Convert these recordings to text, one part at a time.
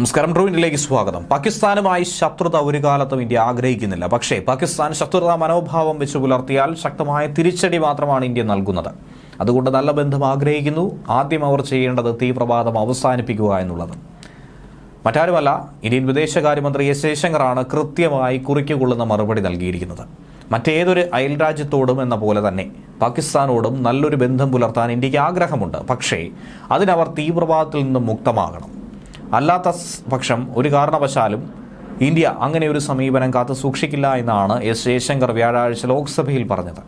നമസ്കാരം. ട്രൂവിന്റെലേക്ക് സ്വാഗതം. പാകിസ്ഥാനുമായി ശത്രുത ഒരു കാലത്തും ഇന്ത്യ ആഗ്രഹിക്കുന്നില്ല. പക്ഷേ പാകിസ്ഥാൻ ശത്രുതാ മനോഭാവം വെച്ച് പുലർത്തിയാൽ ശക്തമായ തിരിച്ചടി മാത്രമാണ് ഇന്ത്യ നൽകുന്നത്. അതുകൊണ്ട് നല്ല ബന്ധം ആഗ്രഹിക്കുന്നു. ആദ്യം അവർ ചെയ്യേണ്ടത് തീവ്രവാദം അവസാനിപ്പിക്കുക എന്നുള്ളത്. മറ്റാരുമല്ല ഇന്ത്യൻ വിദേശകാര്യമന്ത്രി എസ് ജയശങ്കറാണ് കൃത്യമായി കുറിക്കുകൊള്ളുന്ന മറുപടി നൽകിയിരിക്കുന്നത്. മറ്റേതൊരു അയൽരാജ്യത്തോടും എന്ന പോലെ തന്നെ പാകിസ്ഥാനോടും നല്ലൊരു ബന്ധം പുലർത്താൻ ഇന്ത്യയ്ക്ക് ആഗ്രഹമുണ്ട്. പക്ഷേ അതിനവർ തീവ്രവാദത്തിൽ നിന്നും മുക്തമാകണം. അല്ലാത്ത പക്ഷം ഒരു കാരണവശാലും ഇന്ത്യ അങ്ങനെ ഒരു സമീപനം കാത്തു സൂക്ഷിക്കില്ല എന്നാണ് എസ് ജയശങ്കർ വ്യാഴാഴ്ച ലോക്സഭയിൽ പറഞ്ഞത്.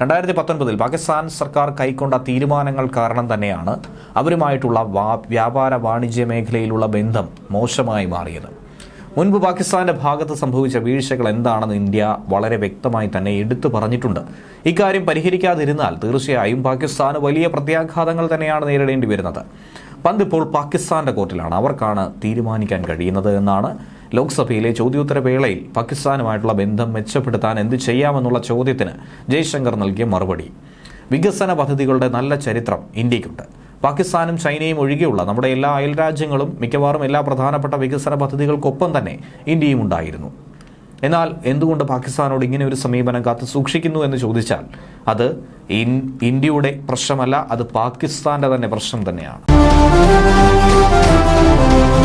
രണ്ടായിരത്തി പത്തൊൻപതിൽ പാകിസ്ഥാൻ സർക്കാർ കൈക്കൊണ്ട തീരുമാനങ്ങൾ കാരണം തന്നെയാണ് അവരുമായിട്ടുള്ള വ്യാപാര വാണിജ്യ മേഖലയിലുള്ള ബന്ധം മോശമായി മാറിയത്. മുൻപ് പാകിസ്ഥാന്റെ ഭാഗത്ത് സംഭവിച്ച വീഴ്ചകൾ എന്താണെന്ന് ഇന്ത്യ വളരെ വ്യക്തമായി തന്നെ എടുത്തു പറഞ്ഞിട്ടുണ്ട്. ഇക്കാര്യം പരിഹരിക്കാതിരുന്നാൽ തീർച്ചയായും പാകിസ്ഥാന് വലിയ പ്രത്യാഘാതങ്ങൾ തന്നെയാണ് നേരിടേണ്ടി വരുന്നത്. പന്ത് ഇപ്പോൾ പാകിസ്ഥാന്റെ കോർട്ടിലാണ്. അവർക്കാണ് തീരുമാനിക്കാൻ കഴിയുന്നത് എന്നാണ് ലോക്സഭയിലെ ചോദ്യോത്തര വേളയിൽ പാകിസ്ഥാനുമായിട്ടുള്ള ബന്ധം മെച്ചപ്പെടുത്താൻ എന്ത് ചെയ്യാമെന്നുള്ള ചോദ്യത്തിന് ജയശങ്കർ നൽകിയ മറുപടി. വികസന പദ്ധതികളുടെ നല്ല ചരിത്രം ഇന്ത്യക്കുണ്ട് പാകിസ്ഥാനും ചൈനയും ഒഴികെയുള്ള നമ്മുടെ എല്ലാ അയൽരാജ്യങ്ങളും മിക്കവാറും എല്ലാ പ്രധാനപ്പെട്ട വികസന പദ്ധതികൾക്കൊപ്പം തന്നെ ഇന്ത്യയും ഉണ്ടായിരുന്നു. എന്നാൽ എന്തുകൊണ്ട് പാകിസ്ഥാനോട് ഇങ്ങനെ ഒരു സമീപനം കാത്തു സൂക്ഷിക്കുന്നു എന്ന് ചോദിച്ചാൽ അത് ഇന്ത്യയുടെ പ്രശ്നമല്ല അത് പാകിസ്ഥാന്റെ തന്നെ പ്രശ്നം തന്നെയാണ്. Música